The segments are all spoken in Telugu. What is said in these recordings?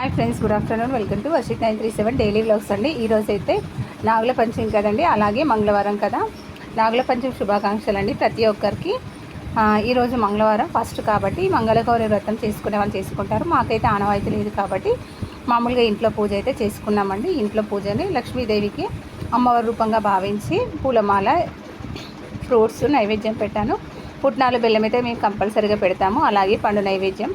Hi friends good afternoon welcome to Varshik nine three seven daily blogs అండి. ఈరోజు అయితే నాగుల పంచమి కదండి అలాగే మంగళవారం కదా. నాగుల పంచమి శుభాకాంక్షలు అండి ప్రతి ఒక్కరికి. ఈరోజు మంగళవారం ఫస్ట్ కాబట్టి మంగళగౌరి వ్రతం చేసుకునే వాళ్ళు చేసుకుంటారు. మాకైతే ఆనవాయితీ లేదు కాబట్టి మామూలుగా ఇంట్లో పూజ అయితే చేసుకున్నామండి. ఇంట్లో పూజని లక్ష్మీదేవికి అమ్మవారి రూపంగా భావించి పూలమాల ఫ్రూట్స్ నైవేద్యం పెట్టాను. పుట్నాలు బెల్లం అయితే మేము కంపల్సరీగా పెడతాము. అలాగే పండు నైవేద్యం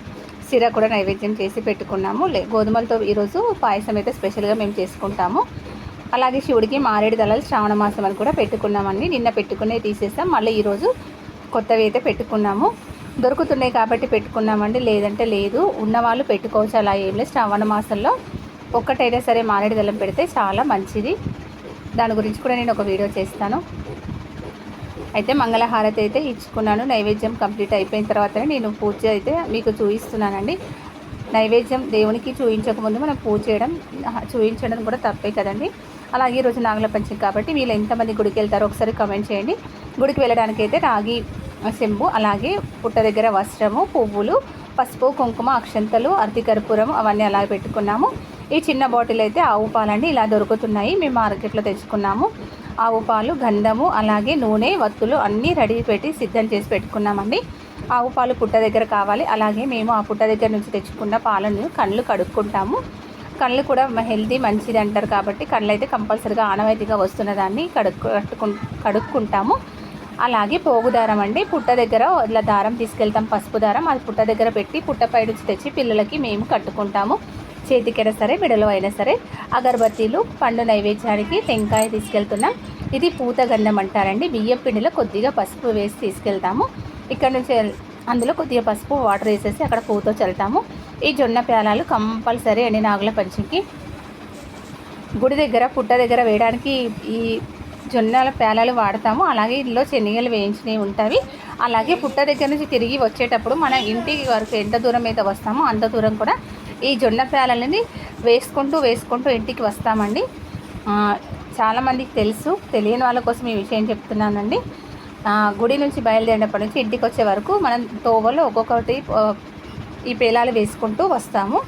సిర కూడా నైవేద్యం చేసి పెట్టుకున్నాము. లే గోధుమలతో ఈరోజు పాయసం అయితే స్పెషల్గా మేము చేసుకుంటాము. అలాగే శివుడికి మారేడు దళాలు శ్రావణ మాసం అని కూడా పెట్టుకున్నామండి. నిన్న పెట్టుకునే తీసేస్తాం మళ్ళీ ఈరోజు కొత్తవి అయితే పెట్టుకున్నాము. దొరుకుతున్నాయి కాబట్టి పెట్టుకున్నామండి. లేదంటే లేదు. ఉన్నవాళ్ళు పెట్టుకోవచ్చు. అలా ఏం లేదు. శ్రావణ మాసంలో ఒక్కటైనా సరే మారేడు దళం పెడితే చాలా మంచిది. దాని గురించి కూడా నేను ఒక వీడియో చేస్తాను. అయితే మంగళహారతి అయితే ఇచ్చుకున్నాను. నైవేద్యం కంప్లీట్ అయిపోయిన తర్వాతనే నేను పూజ అయితే మీకు చూపిస్తున్నానండి. నైవేద్యం దేవునికి చూపించకముందు మనం పూజ చేయడం చూపించడం కూడా తప్పే కదండి. అలాగే ఈరోజు నాగుల పంచం కాబట్టి వీళ్ళు ఎంతమంది గుడికి వెళ్తారో ఒకసారి కమెంట్ చేయండి. గుడికి వెళ్ళడానికి అయితే రాగి చెంబు అలాగే పుట్ట దగ్గర వస్త్రము పువ్వులు పసుపు కుంకుమ అక్షంతలు అరటి కర్పూరం అవన్నీ అలా పెట్టుకున్నాము. ఈ చిన్న బాటిల్ అయితే ఆవు పాలండి ఇలా దొరుకుతున్నాయి. మేము మార్కెట్లో తెచ్చుకున్నాము. ఆవు పాలు గంధము అలాగే నూనె వత్తులు అన్నీ రెడీ పెట్టి సిద్ధం చేసి పెట్టుకున్నామండి. ఆవు పాలు పుట్ట దగ్గర కావాలి. అలాగే మేము ఆ పుట్ట దగ్గర నుంచి తెచ్చుకున్న పాలను కళ్ళు కడుక్కుంటాము. కళ్ళు కూడా హెల్తీ మంచిది అంటారు కాబట్టి కళ్ళు అయితే కంపల్సరీగా ఆనవాయితీగా వస్తున్న దాన్ని కడుక్కు కట్టుకు కడుక్కుంటాము. అలాగే పోగు దారం అండి. పుట్ట దగ్గర ఇలా దారం తీసుకెళ్తాం పసుపు దారం. అది పుట్ట దగ్గర పెట్టి పుట్టపై నుంచి తెచ్చి పిల్లలకి మేము కట్టుకుంటాము. చేతికైనా సరే మెడలో అయినా సరే అగరబత్తీలు పండు నైవేద్యానికి టెంకాయ తీసుకెళ్తున్నాం. ఇది పూత గంధం అంటారండి. బియ్యం పిండిలో కొద్దిగా పసుపు వేసి తీసుకెళ్తాము. ఇక్కడ నుంచి అందులో కొద్దిగా పసుపు వాటర్ వేసేసి అక్కడ పూతో చల్లుతాము. ఈ జొన్న ప్యాలాలు కంపల్సరీ అండి నాగుల పంచికి గుడి దగ్గర పుట్ట దగ్గర వేయడానికి ఈ జొన్నల పేలాలు వాడతాము. అలాగే ఇందులో శనగలు వేయించినవి ఉంటాయి. అలాగే పుట్ట దగ్గర నుంచి తిరిగి వచ్చేటప్పుడు మన ఇంటి వరకు ఎంత దూరం అయితే వస్తామో అంత దూరం కూడా ఈ జొన్న ప్యాలని వేసుకుంటూ వేసుకుంటూ ఇంటికి వస్తామండి. చాలామందికి తెలుసు తెలియని వాళ్ళ కోసం ఈ విషయం చెప్తున్నానండి. గుడి నుంచి బయలుదేరినప్పటి నుంచి ఇంటికి వచ్చే వరకు మనం తోవలో ఒక్కొక్కటి ఈ పేలాలు వేసుకుంటూ వస్తాము.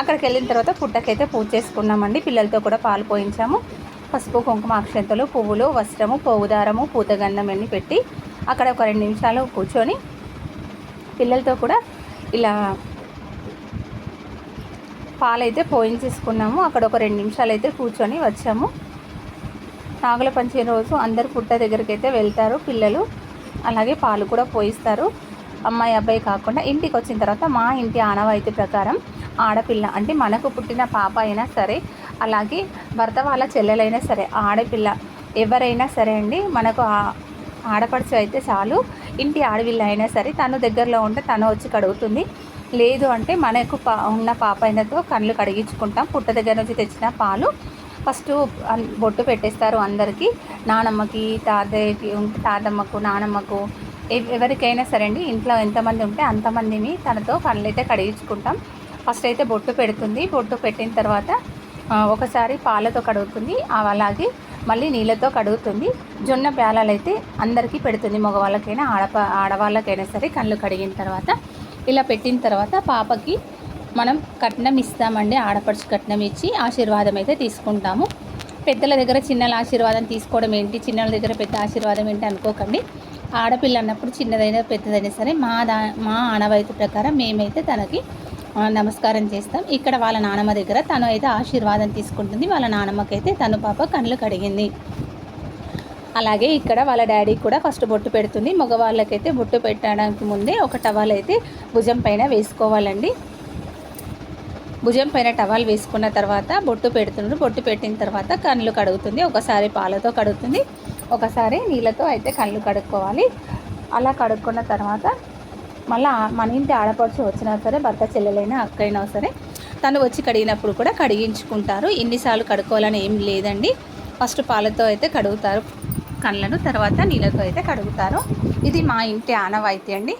అక్కడికి వెళ్ళిన తర్వాత పుట్టకైతే పూజ చేసుకున్నామండి. పిల్లలతో కూడా పాలు పోయించాము. పసుపు కుంకుమ అక్షంతలు పువ్వులు వస్త్రము పోగుదారము పూతగంధం అన్ని పెట్టి అక్కడ ఒక రెండు నిమిషాలు కూర్చొని పిల్లలతో కూడా ఇలా పాలైతే పోయించేసుకున్నాము అక్కడ ఒక రెండు నిమిషాలు అయితే కూర్చొని వచ్చాము. నాగుల పంచమి రోజు అందరు పుట్ట దగ్గరికి అయితే వెళ్తారు పిల్లలు. అలాగే పాలు కూడా పోయిస్తారు. అమ్మాయి అబ్బాయి కాకుండా ఇంటికి వచ్చిన తర్వాత మా ఇంటి ఆనవాయితీ ప్రకారం ఆడపిల్ల అంటే మనకు పుట్టిన పాప అయినా సరే అలాగే భర్త వాళ్ళ చెల్లెలైనా సరే ఆడపిల్ల ఎవరైనా సరే అండి మనకు ఆడపడుచు అయితే చాలు. ఇంటి ఆడపిల్ల అయినా సరే తను దగ్గరలో ఉంటే తను వచ్చి కడుగుతుంది. లేదు అంటే మనకు పా ఉన్న పాప అయినతో కళ్ళు కడిగించుకుంటాం. పుట్ట దగ్గర నుంచి తెచ్చిన పాలు ఫస్ట్ బొట్టు పెట్టేస్తారు అందరికీ. నానమ్మకి తాతయ్యకి తాతమ్మకు నానమ్మకు ఎవరికైనా సరే అండి ఇంట్లో ఎంతమంది ఉంటే అంతమందిని తనతో కళ్ళు అయితే కడిగించుకుంటాం. ఫస్ట్ అయితే బొట్టు పెడుతుంది. బొట్టు పెట్టిన తర్వాత ఒకసారి పాలతో కడుగుతుంది. అలాగే మళ్ళీ నీళ్ళతో కడుగుతుంది. జొన్న ప్యాలాలు అయితే అందరికీ పెడుతుంది. మగవాళ్ళకైనా ఆడప ఆడవాళ్ళకైనా సరే కళ్ళు కడిగిన తర్వాత. ఇలా పెట్టిన తర్వాత పాపకి మనం కట్నం ఇస్తామండి ఆడపడుచు కట్నం ఇచ్చి ఆశీర్వాదం అయితే తీసుకుంటాము. పెద్దల దగ్గర చిన్నల ఆశీర్వాదం తీసుకోవడం ఏంటి? చిన్నల దగ్గర పెద్ద ఆశీర్వాదం ఏంటి అనుకోకండి. ఆడపిల్ల అన్నప్పుడు చిన్నదైనా పెద్దదైనా సరే మా దా మా ఆనవాయితీ ప్రకారం మేమైతే తనకి నమస్కారం చేస్తాం. ఇక్కడ వాళ్ళ నానమ్మ దగ్గర తను అయితే ఆశీర్వాదం తీసుకుంటుంది. వాళ్ళ నానమ్మకైతే తను పాప కళ్ళు కడిగింది. అలాగే ఇక్కడ వాళ్ళ డాడీ కూడా ఫస్ట్ బొట్టు పెడుతుంది. మగవాళ్ళకైతే బొట్టు పెట్టడానికి ముందే ఒక టవల్ అయితే భుజం పైన వేసుకోవాలండి. భుజం పైన టవల్ వేసుకున్న తర్వాత బొట్టు పెడుతుండ్రు. బొట్టు పెట్టిన తర్వాత కళ్ళు కడుగుతుంది. ఒకసారి పాలతో కడుగుతుంది. ఒకసారి నీళ్ళతో అయితే కళ్ళు కడుక్కోవాలి. అలా కడుక్కున్న తర్వాత మళ్ళీ మన ఇంటి ఆడపడుచు వచ్చినా సరే భర్త చెల్లెలైనా అక్కైనా సరే తను వచ్చి కడిగినప్పుడు కూడా కడిగించుకుంటారు. ఎన్నిసార్లు కడుక్కోవాలని ఏం లేదండి. ఫస్ట్ పాలతో అయితే కడుగుతారు. కళ్ళను తర్వాత నీళ్ళతో అయితే కడుగుతారు. ఇది మా ఇంటి ఆనవాయితీ అండి.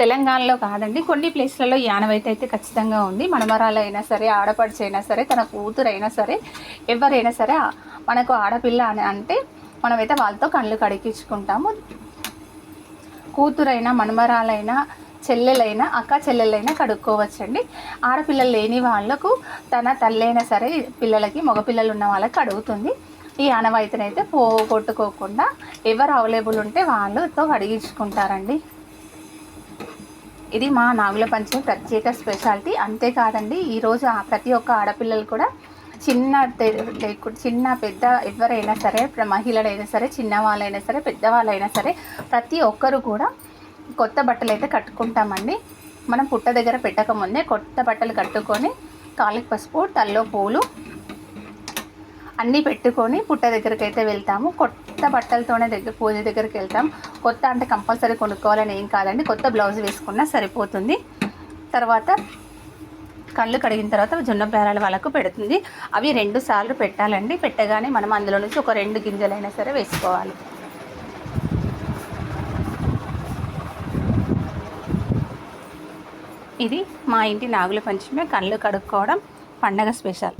తెలంగాణలో కాదండి కొన్ని ప్లేస్లలో ఈ ఆనవాయితీ అయితే ఖచ్చితంగా ఉంది. మనమరాలైనా సరే ఆడపడిచైనా అయినా సరే తన కూతురైనా సరే ఎవరైనా సరే మనకు ఆడపిల్ల అని అంటే మనమైతే వాళ్ళతో కళ్ళు కడిగించుకుంటాము. కూతురైనా మనమరాలైనా చెల్లెలైనా అక్క చెల్లెలైనా కడుక్కోవచ్చండి. ఆడపిల్లలు లేని వాళ్ళకు తన తల్లైనా సరే పిల్లలకి మగపిల్లలు ఉన్న వాళ్ళకి కడుగుతుంది. ఈ ఆనవాయితీనైతే పోగొట్టుకోకుండా ఎవరు అవైలబుల్ ఉంటే వాళ్ళతో అడిగించుకుంటారండి. ఇది మా నాగుల పంచమి ప్రత్యేక స్పెషాలిటీ. అంతేకాదండి ఈరోజు ప్రతి ఒక్క ఆడపిల్లలు కూడా చిన్న లేకుండా చిన్న పెద్ద ఎవరైనా సరే మహిళలైనా సరే చిన్న వాళ్ళైనా సరే పెద్దవాళ్ళైనా సరే ప్రతి ఒక్కరు కూడా కొత్త బట్టలు అయితే కట్టుకుంటామండి. మనం పుట్ట దగ్గర పెట్టకముందే కొత్త బట్టలు కట్టుకొని కాళ్ళకి పసుపు తల్లో పూలు అన్నీ పెట్టుకొని పుట్ట దగ్గరికి అయితే వెళ్తాము. కొత్త బట్టలతోనే దగ్గర పూజ దగ్గరికి వెళ్తాం. కొత్త అంటే కంపల్సరీ కొనుక్కోవాలని ఏం కాదండి. కొత్త బ్లౌజ్ వేసుకున్నా సరిపోతుంది. తర్వాత కళ్ళు కడిగిన తర్వాత జొన్న బేరాల వాళ్ళకు పెడుతుంది. అవి రెండు సార్లు పెట్టాలండి. పెట్టగానే మనం అందులో నుంచి ఒక రెండు గింజలైనా సరే వేసుకోవాలి. ఇది మా ఇంటి నాగుల పంచమే కళ్ళు కడుక్కోవడం పండగ స్పెషల్.